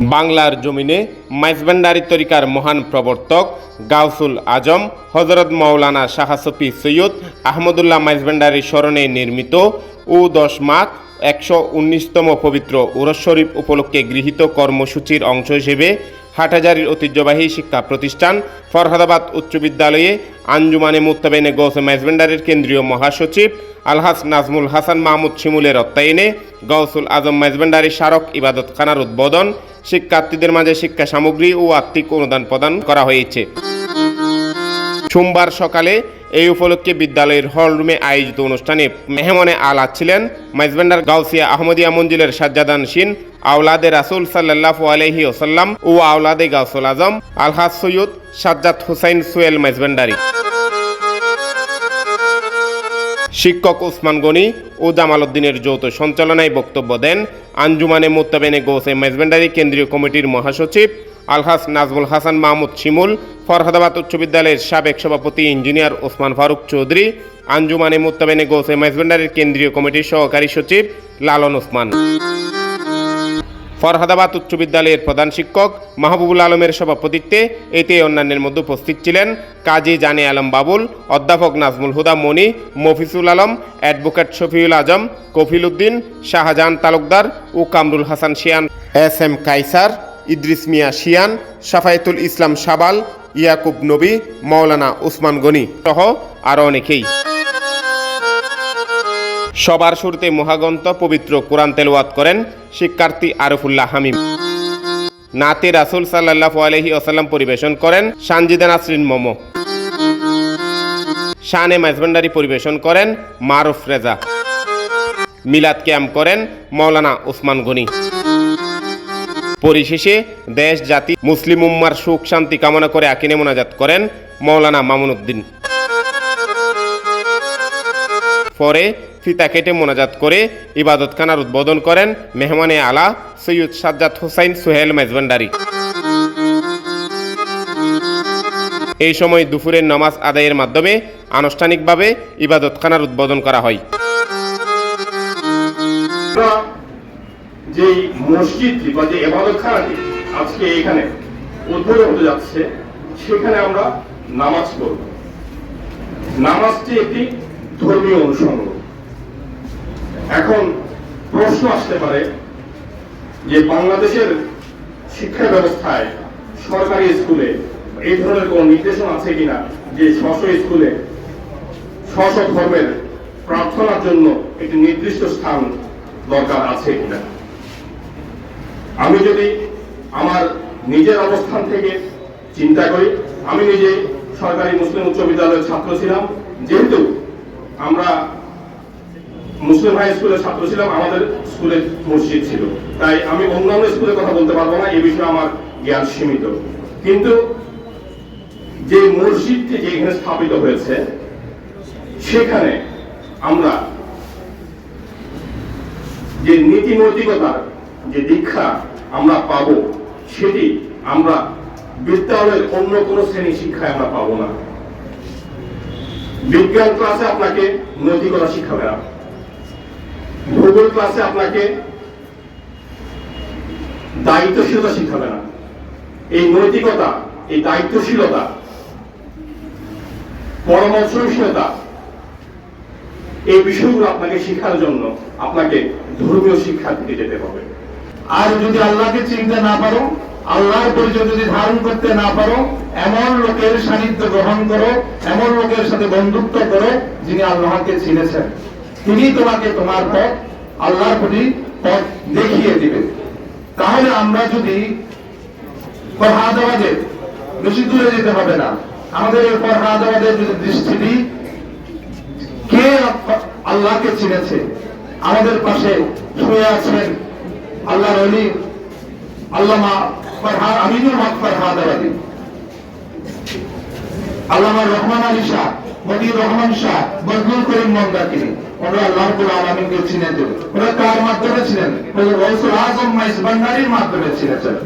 বাংলার জমিনে মাইজবান্ডারি তরিকার মহান প্রবর্তক গাউসুল আজম, হজরত মৌলানা শাহ সফি সৈয়দ আহমদুল্লাহ মাইজবান্ডারি স্মরণে নির্মিত ও দশ মাঘ একশো উনিশতম পবিত্র উরস শরীফ উপলক্ষে গৃহীত কর্মসূচির অংশ হিসেবে হাটহাজারির ঐতিহ্যবাহী শিক্ষা প্রতিষ্ঠান ফরহাদাবাদ উচ্চ বিদ্যালয়ে আঞ্জুমানে মুত্তাবেনে গৌসে মাইজবান্ডারের কেন্দ্রীয় মহাসচিব আলহাস নাজমুল হাসান মাহমুদ শিমুলের অত্যায়নে গৌসুল আজম মাইজবান্ডারি স্মারক ইবাদত খানার উদ্বোধন শিক্ষার্থীদের মাঝে শিক্ষা সামগ্রী ও আর্থিক অনুদান প্রদান করা হয়েছে। সোমবার সকালে এই উপলক্ষে বিদ্যালয়ের হলরুমে আয়োজিত অনুষ্ঠানে মেহমানে আলা ছিলেন মাইজবান্ডার গাউসিয়া আহমদিয়া মঞ্জিলের সাজ্জাদান সিন আওলাদে রাসুল সাল্লাহ আলহি ওসাল্লাম ও আওলাদে গাউসুল আজম, আলহাজ সৈয়দ সাজ্জাদ হুসাইন সুয়েল মাইজবান্ডারি। শিক্ষক ওসমান গনি ও জামাল উদ্দিনের যৌথ সঞ্চালনায় বক্তব্য দেন আঞ্জুমানে মোত্তাবেনে গোসে মেজবেন্ডারি কেন্দ্রীয় কমিটির মহাসচিব আলহাস নাজমুল হাসান মাহমুদ শিমুল, ফরহাদাবাদ উচ্চ বিদ্যালয়ের সাবেক সভাপতি ইঞ্জিনিয়ার ওসমান ফারুক চৌধুরী, আঞ্জুমানে মোত্তাবেনে গোসে মেজবেন্ডারির কেন্দ্রীয় কমিটির সহকারী সচিব লালন ওসমান। ফরহাদাবাদ উচ্চ বিদ্যালয়ের প্রধান শিক্ষক মাহবুবুল আলমের সভাপতিত্বে এতে অন্যান্যের মধ্যে উপস্থিত ছিলেন কাজী জানে আলম বাবুল, অধ্যাপক নাজমুল হুদা মনি মফিসুল আলম, অ্যাডভোকেট শফিউল আজম, কফিল উদ্দিন, শাহজাহান তালুকদার ও Kamrul Hasan Xi'an, S M Kaiser, Idris Mia Xi'an Safayetul Islam সাবাল, Yakub Nabi Maulana Usman Gani সহ আরও অনেকেই। সবার শুরুতে মহাগ্রন্থ পবিত্র কোরআন তেলাওয়াত করেন শিক্ষার্থী আরফুল্লাহ হামিম। নাতে রাসুল সাল্লাহ আলহি আসাল্লাম পরিবেশন করেন সানজিদা নাসরিন মোমো। শানে মাইজবান্ডারি পরিবেশন করেন মারুফ রেজা। মিলাদ ক্যাম্প করেন মৌলানা ওসমান গনি। পরিশেষে দেশ, জাতি, মুসলিম উম্মার সুখ, শান্তি কামনা করে আকিনে মোনাজাত করেন মৌলানা মামুন উদ্দিন পরে ফিতা কেটে মোনাজাত করে ইবাদতখানার উদ্বোধন করেন মেহমানে আলা সৈয়দ সাজ্জাদ হোসাইন সোহেল মেজবান্ডারি। এই সময় দুপুরের নামাজ আদায়ের মাধ্যমে আনুষ্ঠানিকভাবে ইবাদতখানার উদ্বোধন করা হয়। মসজিদটি বা যে এবাদতখানাটি আজকে এখানে উদ্বোধন হতে যাচ্ছে, সেখানে আমরা নামাজ পড়ব। নামাজটি একটি ধর্মীয় অনুষঙ্গ এখন প্রশ্ন আসতে পারে যে বাংলাদেশের শিক্ষা ব্যবস্থায় সরকারি স্কুলে এই ধরনের কোন নির্দেশনা আছে কিনা যে স্ব স্কুলে স্ব ধর্মের প্রার্থনার জন্য একটি নির্দিষ্ট স্থান দরকার আছে কিনা? আমি যদি আমার নিজের অবস্থান থেকে চিন্তা করি, আমি নিজে সরকারি মুসলিম উচ্চ বিদ্যালয়ের ছাত্র ছিলাম, যেহেতু আমরা মুসলিম হাই স্কুলের ছাত্র ছিলাম, আমাদের স্কুলে মসজিদ ছিল। তাই আমি অন্যান্য স্কুলের কথা বলতে পারব না, এ বিষয়ে আমার জ্ঞান সীমিত। কিন্তু যে মসজিদটি যে এখানে স্থাপিত হয়েছে, সেখানে আমরা যে নীতি নৈতিকতার যে দীক্ষা আমরা পাব, সেটি আমরা বিদ্যালয়ের অন্য কোনো শ্রেণি শিক্ষায় আমরা পাবো না। বিজ্ঞান ক্লাসে আপনাকে নৈতিকতা শিখাবে না। ভূগোল ক্লাসে আপনাকে দায়িত্বশীলতা শিখাবে না। এই নৈতিকতা, এই দায়িত্বশীলতা, পরামর্শশীলতা, এই বিষয়গুলো আপনাকে শেখার জন্য আপনাকে ধর্মীয় শিক্ষা দিতে যেতে হবে। আর যদি আল্লাহকে চিনতে না পারো, আল্লাহর পরিচয় যদি ধারণ করতে না পারো, এমন লোকের সান্নিধ্য গ্রহণ করো, এমন লোকের সাথে বন্ধুত্ব করো, যিনি আল্লাহকে চিনেছেন। তিনি তোমাকে তোমার পথ, আল্লাহর প্রতি পথ দেখিয়ে দিবে। তাহলে আমরা যদি ফরহাদাবাদে বেশি দূরে যেতে হবে না। আমাদের এই ফরহাদাবাদের যদি দৃষ্টি দিই, কে আল্লাহকে চিনেছে? আমাদের পাশে শুয়ে আছেন আল্লাহর অলি আল্লামা ফরহাদ আমিনুল হক ফরহাদাবাদী আল্লামা রহমান আলী শাহ। মতিউর রহমান শাহ বজলুল করিম মন্দাকে। ওরা আল্লাহ আলমিনকে চিনেছেন ওরা কার মাধ্যমে ছিলেন? রসুল আজম মাইস ভান্ডারির মাধ্যমে চিনেছেন